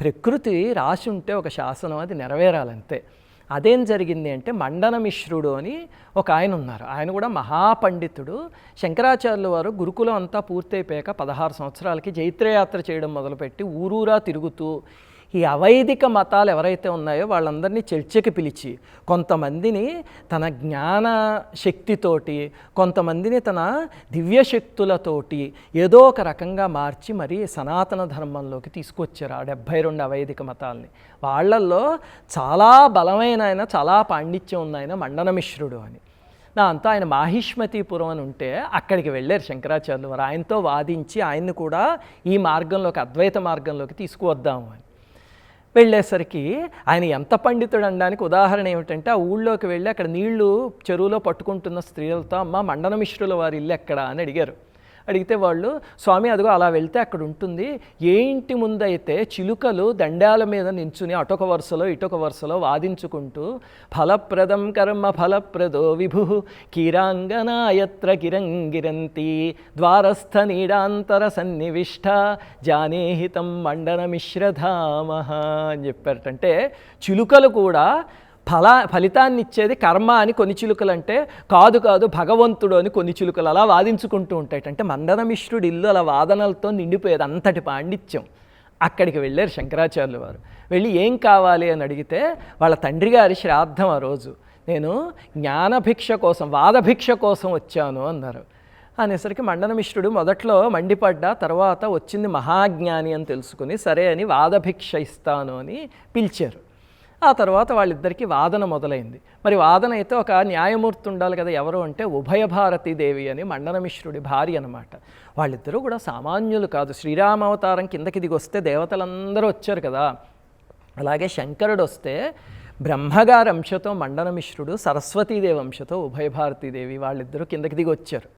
ప్రకృతి రాసి ఉంటే ఒక శాసనం అది నెరవేరాలంతే. అదేం జరిగింది అంటే మండనమిశ్రుడు అని ఒక ఆయన ఉన్నారు. ఆయన కూడా మహాపండితుడు. శంకరాచార్యుల వారు గురుకులం అంతా పూర్తయిపోయాక పదహారు సంవత్సరాలకి జైత్రయాత్ర చేయడం మొదలుపెట్టి ఊరూరా తిరుగుతూ ఈ అవైదిక మతాలు ఎవరైతే ఉన్నాయో వాళ్ళందరినీ చర్చకి పిలిచి కొంతమందిని తన జ్ఞాన శక్తితోటి కొంతమందిని తన దివ్య శక్తులతోటి ఏదో ఒక రకంగా మార్చి మరి సనాతన ధర్మంలోకి తీసుకొచ్చారు ఆ డెబ్భై రెండు అవైదిక మతాల్ని. వాళ్ళల్లో చాలా బలమైన ఆయన చాలా పాండిత్యం ఉన్న ఆయన మండనమిశ్రుడు అని. దాంతో ఆయన మాహిష్మతిపురం అని ఉంటే అక్కడికి వెళ్ళారు శంకరాచార్యులు వారు. ఆయనతో వాదించి ఆయన్ని కూడా ఈ మార్గంలోకి అద్వైత మార్గంలోకి తీసుకువద్దాము అని. వెళ్ళేసరికి ఆయన ఎంత పండితుడు అనడానికి ఉదాహరణ ఏమిటంటే ఆ ఊళ్ళోకి వెళ్ళి అక్కడ నీళ్ళు చెరువులో పట్టుకుంటున్న స్త్రీలతో అమ్మ మండనమిశ్రుల వారి ఇల్లు ఎక్కడ అని అడిగారు. అడిగితే వాళ్ళు స్వామి అదిగో అలా వెళ్తే అక్కడ ఉంటుంది. ఏ ఇంటి ముందైతే చిలుకలు దండాల మీద నించుని అటొక వరుసలో ఇటొక వరుసలో వాదించుకుంటూ ఫలప్రదం కర్మ ఫలప్రదో విభు కీరాంగనాయత్ర కిరంగిరంతి ద్వారస్థ నీడాంతర సన్నివిష్ట జానేహితం మండనమిశ్రధామ అని చెప్పారటంటే చిలుకలు కూడా ఫల ఫలితాన్ని ఇచ్చేది కర్మ అని కొన్ని చిలుకలు అంటే కాదు కాదు భగవంతుడు అని కొన్ని చిలుకలు అలా వాదించుకుంటూ ఉంటాయి అంటే మండనమిశ్రుడు ఇల్లు అలా వాదనలతో నిండిపోయేది అంతటి పాండిత్యం. అక్కడికి వెళ్ళారు శంకరాచార్యులు వారు. వెళ్ళి ఏం కావాలి అని అడిగితే వాళ్ళ తండ్రి గారి శ్రాద్ధం ఆ రోజు. నేను జ్ఞానభిక్ష కోసం వాదభిక్ష కోసం వచ్చాను అన్నారు. అనేసరికి మండనమిశ్రుడు మొదట్లో మండిపడ్డా తర్వాత వచ్చింది మహాజ్ఞాని అని తెలుసుకుని సరే అని వాదభిక్ష ఇస్తాను అని పిలిచారు. ఆ తర్వాత వాళ్ళిద్దరికీ వాదన మొదలైంది. మరి వాదన అయితే ఒక న్యాయమూర్తి ఉండాలి కదా ఎవరు అంటే ఉభయ భారతీ దేవి అని మండనమిశ్రుడి భార్య అనమాట వాళ్ళిద్దరూ కూడా సామాన్యులు కాదు. శ్రీరామావతారం కిందకి దిగి వస్తే దేవతలందరూ వచ్చారు కదా. అలాగే శంకరుడు వస్తే బ్రహ్మగారి అంశతో మండనమిశ్రుడు సరస్వతీదేవి అంశతో ఉభయ భారతీదేవి వాళ్ళిద్దరూ కిందకి దిగి వచ్చారు.